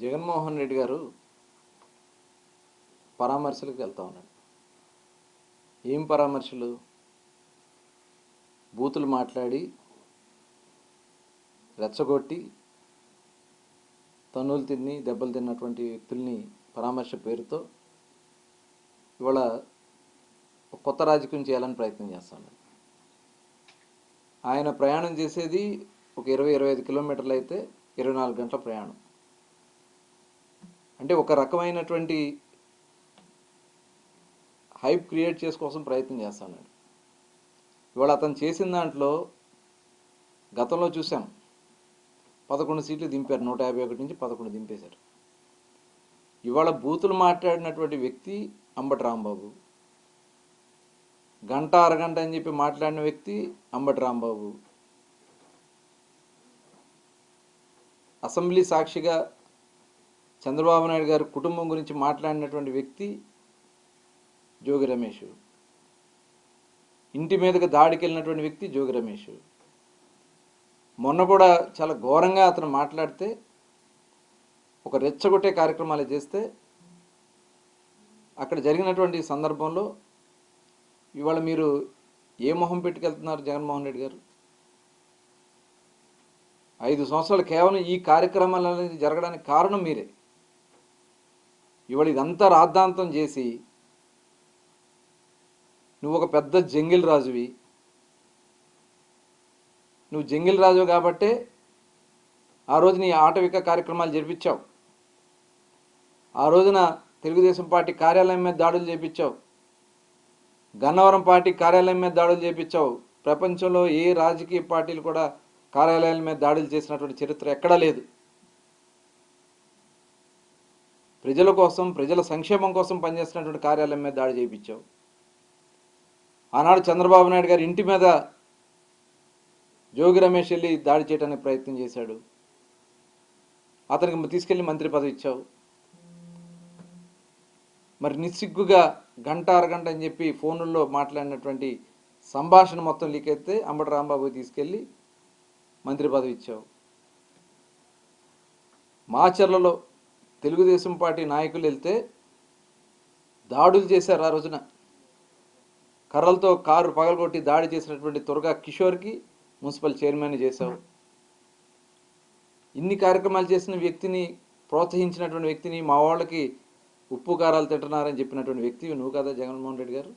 జగన్మోహన్ రెడ్డి గారు పరామర్శలకు వెళ్తా ఉన్నాడు. ఏం పరామర్శలు? బూతులు మాట్లాడి రెచ్చగొట్టి తన్నులు తిని దెబ్బలు తిన్నటువంటి వ్యక్తుల్ని పరామర్శ పేరుతో ఇవాళ కొత్త రాజకీయం చేయాలని ప్రయత్నం చేస్తాను ఆయన ప్రయాణం చేసేది ఒక ఇరవై ఇరవై ఐదు కిలోమీటర్లు అయితే ఇరవై నాలుగు గంటల ప్రయాణం. అంటే ఒక రకమైనటువంటి హైప్ క్రియేట్ చేసుకోసం ప్రయత్నం చేస్తున్నాడు ఇవాళ అతను చేసిన దాంట్లో గతంలో చూసాం పదకొండు సీట్లు దింపారు. నూట యాభై ఒకటి నుంచి పదకొండు దింపేశారు. ఇవాళ బూతులు మాట్లాడినటువంటి వ్యక్తి అంబటి రాంబాబు. గంట అరగంట అని చెప్పి మాట్లాడిన వ్యక్తి అంబటి రాంబాబు. అసెంబ్లీ సాక్షిగా చంద్రబాబు నాయుడు గారి కుటుంబం గురించి మాట్లాడినటువంటి వ్యక్తి జోగి రమేష్. ఇంటి మీదకి దాడికి వెళ్ళినటువంటి వ్యక్తి జోగి రమేష్. మొన్న కూడా చాలా ఘోరంగా అతను మాట్లాడితే ఒక రెచ్చగొట్టే కార్యక్రమాలు చేస్తే అక్కడ జరిగినటువంటి సందర్భంలో ఇవాళ మీరు ఏ మొహం పెట్టుకెళ్తున్నారు జగన్మోహన్ రెడ్డి గారు? ఐదు సంవత్సరాలు కేవలం ఈ కార్యక్రమాలు అనేది జరగడానికి కారణం మీరే. ఇవాళ ఇదంతా రాద్ధాంతం చేసి నువ్వు ఒక పెద్ద జంగిల్ రాజువి. నువ్వు జంగిల్ రాజు కాబట్టే ఆ రోజు నీ ఆటవిక కార్యక్రమాలు జరిపించావు. ఆ రోజున తెలుగుదేశం పార్టీ కార్యాలయం మీద దాడులు చేపించావు. గన్నవరం పార్టీ కార్యాలయం మీద దాడులు చేపించావు. ప్రపంచంలో ఏ రాజకీయ పార్టీలు కూడా కార్యాలయాల మీద దాడులు చేసినటువంటి చరిత్ర ఎక్కడా లేదు. ప్రజల కోసం ప్రజల సంక్షేమం కోసం పనిచేస్తున్నటువంటి కార్యాలయం మీద దాడి చేయించావు. ఆనాడు చంద్రబాబు నాయుడు గారి ఇంటి మీద జోగి రమేష్ వెళ్ళి దాడి చేయడానికి ప్రయత్నం చేశాడు. అతనికి తీసుకెళ్ళి మంత్రి పదవి ఇచ్చావు. మరి నిస్సిగ్గుగా గంట అరగంట అని చెప్పి ఫోనుల్లో మాట్లాడినటువంటి సంభాషణ మొత్తం లీక్ అయితే అంబటి రాంబాబు తీసుకెళ్ళి మంత్రి పదవి ఇచ్చావు. మాచర్లలో తెలుగుదేశం పార్టీ నాయకులు వెళ్తే దాడులు చేశారు ఆ రోజున. కర్రలతో కారు పగలగొట్టి దాడి చేసినటువంటి త్వరగా కిషోర్కి మున్సిపల్ చైర్మన్ చేశావు ఇన్ని కార్యక్రమాలు చేసిన వ్యక్తిని ప్రోత్సహించినటువంటి వ్యక్తిని మా వాళ్ళకి ఉప్పు కారాలు తింటున్నారని చెప్పినటువంటి వ్యక్తి నువ్వు కదా జగన్మోహన్ రెడ్డి గారు?